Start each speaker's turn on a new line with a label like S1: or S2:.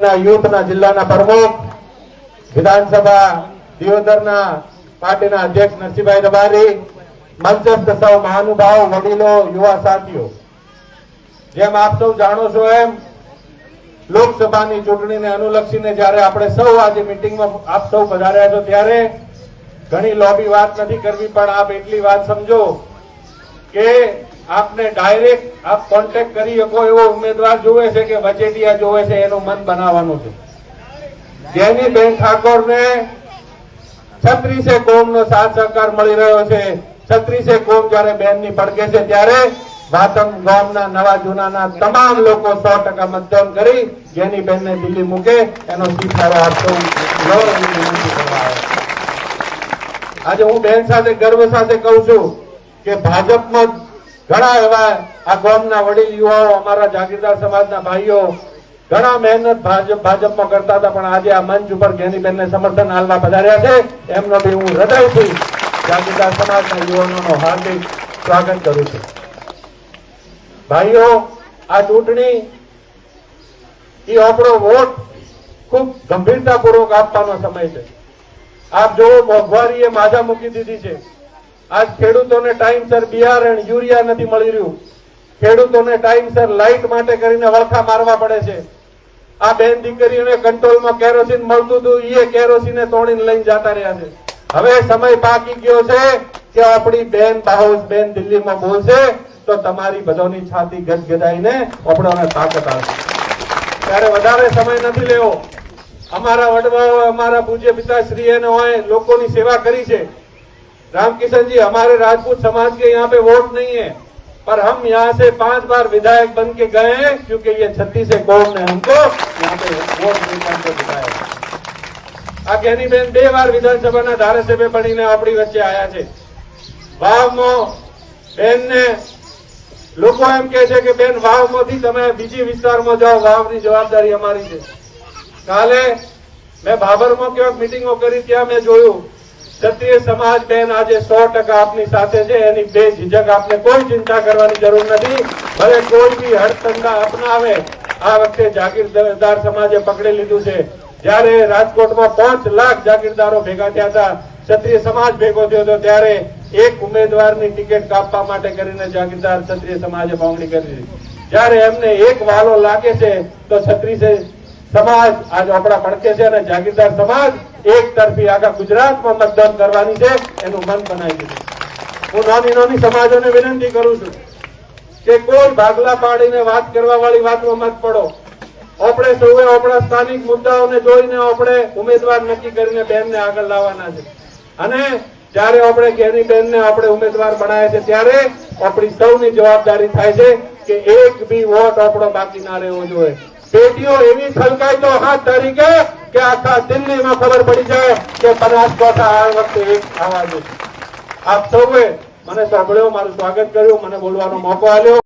S1: યુથના જિલ્લાના પ્રમુખ, વિધાનસભા દિયોદરના પાર્ટીના અધ્યક્ષ નરસિંહભાઈ રબારી, મંચસ્થ સૌ મહાનુભાવ, વડીલો, યુવા સાથીઓ. જેમ આપ સૌ જાણો છો એમ, લોકસભાની ચૂંટણીને અનુલક્ષીને જ્યારે આપણે સૌ આજે મિટિંગમાં આપ સૌ પધાર્યા છો ત્યારે ઘણી લોબી વાત નથી કરવી, પણ આપ એટલી વાત સમજો કે આપને ડાયરેક્ટ આપ કોન્ટેક્ટ કરી શકો એવો ઉમેદવાર જોવે છે કે વચેટિયા જોવે છે, એનું મન બનાવવાનું છે જેની બેન ઠાકોરને છત્રીસે કોમનો સાથ સહકાર મળી રહ્યો છે છત્રીસે કોમ જ્યારે બેનની પડકે છે ત્યારે વાતમ ગામના નવા જૂનાના તમામ લોકો સો ટકા મતદાન કરી જેની બેનને દિલ્હી મૂકે, એનો સ્વીકારો આપતો. આજે હું બેન સાથે, ગર્વ સાથે કહું છું કે ભાજપમાં ઘણા એવા આ ગામના વડીલ યુવાઓ અમારા જાગીરદાર સમાજના ભાઈઓ, ઘણા મહેનત ભાજપ ભાજપમાં કરતા હતા, પણ આજે આ મંચ ઉપર જ્ઞાનીબેનને સમર્થન હાલવા પધાર્યા છે. એમનો બી હું હૃદયથી જાગીરદાર સમાજના યુવાનોનો હાર્દિક સ્વાગત કરું છું. ભાઈઓ, આ ચૂંટણી એ આપણો વોટ ખૂબ ગંભીરતાપૂર્વક આપવાનો સમય છે. આપ જો મોંઘવારીએ માજા મૂકી દીધી છે. આજ ખેડૂતોને ટાઈમસર બિયારણ, યુરિયા નથી મળી રહ્યું. ખેડૂતોને ટાઈમસર લાઇટ માટે કરીને વળખા મારવા પડે છે. આ બેન દીકરીઓને કંટ્રોલમાં કેરોસીન મળતું હતું એ કેરોસીને તોડીને લઈને જતા રહ્યા છે. હવે સમય પાકી ગયો છે કે આપણી બેન બાહોશ બેન દિલ્હીમાં બોલશે, તો તમારી બધાની છાતી ગદગદાઈને આપણને તાકાત આવશે. ત્યારે વધારે સમય નથી લેવો. અમારા વડવાઓ, અમારા પૂજ્ય પિતાશ્રી એને હોય, લોકોની સેવા કરી છે. रामकिशन जी हमारे राजपूत समाज के यहाँ पे वोट नहीं है पर हम यहाँ से पांच बार विधायक बन के गए हैं क्योंकि ये छत्तीस कौम ने हमको यहाँ पे वोट देकर हमको जिताया આ જ્ઞાનીબેન બે વાર વિધાનસભાના ધારાસભ્ય બનીને આપણી વચ્ચે આવ્યા છે વાવમાં બેનને લોકો એમ કે છે કે બેન વાવમાંથી તમે બીજી વિસ્તારમાં જાઓ વાવની જવાબદારી અમારી છે કાલે મેં ભાભરમાં ક્યાંક મિટિંગો કરી ત્યાં મેં જોયું ક્ષત્રિય સમાજ બેન આજે સો ટકા આપની સાથે છે. એની બે ઝીઝક આપને કોઈ ચિંતા કરવાની જરૂર નથી. ભલે કોઈ બી હડતંડા અપનાવે, આ વખતે જાગીરદાર સમાજે પકડી લીધું છે. જ્યારે રાજકોટમાં પાંચ લાખ જાગીરદારો ભેગા થયા હતા, ક્ષત્રિય સમાજ ભેગો થયો હતો, ત્યારે એક ઉમેદવારની ટિકિટ કાપવા માટે કરીને જાગીરદાર ક્ષત્રિય સમાજે માંગણી કરી હતી જ્યારે એમને એક વાલો લાગે છે, તો ક્ષત્રિય સમાજ આજ આપણા પડકે છે અને જાગીરદાર સમાજ એક તરફી આખા ગુજરાતમાં મતદાન કરવાની છે, એનું મન બનાવી દીધું હું નાની નાની સમાજોને વિનંતી કરું છું કે કોઈ ભાગલા પાડીને વાત કરવા વાળી વાતમાં મત પડો. આપણે સૌએ આપણા સ્થાનિક મુદ્દાઓને જોઈને આપણે ઉમેદવાર નક્કી કરીને બેનને આગળ લાવવાના છે. અને જ્યારે આપણે કેની બેનને આપણે ઉમેદવાર બનાવ્યા છે ત્યારે આપણી સૌની જવાબદારી થાય છે કે એક બી વોટ આપણો બાકી ના રહેવો જોઈએ. પેટીઓ એવી છલકાય તો હાથ તરીકે કે આખા દિલ્હીમાં ખબર પડી જાય કે બનાસકાંઠા આ વખતે એક આવા છે. આપ સૌએ મને સાંભળ્યો, મારું સ્વાગત કર્યું, મને બોલવાનો મોકો આપ્યો.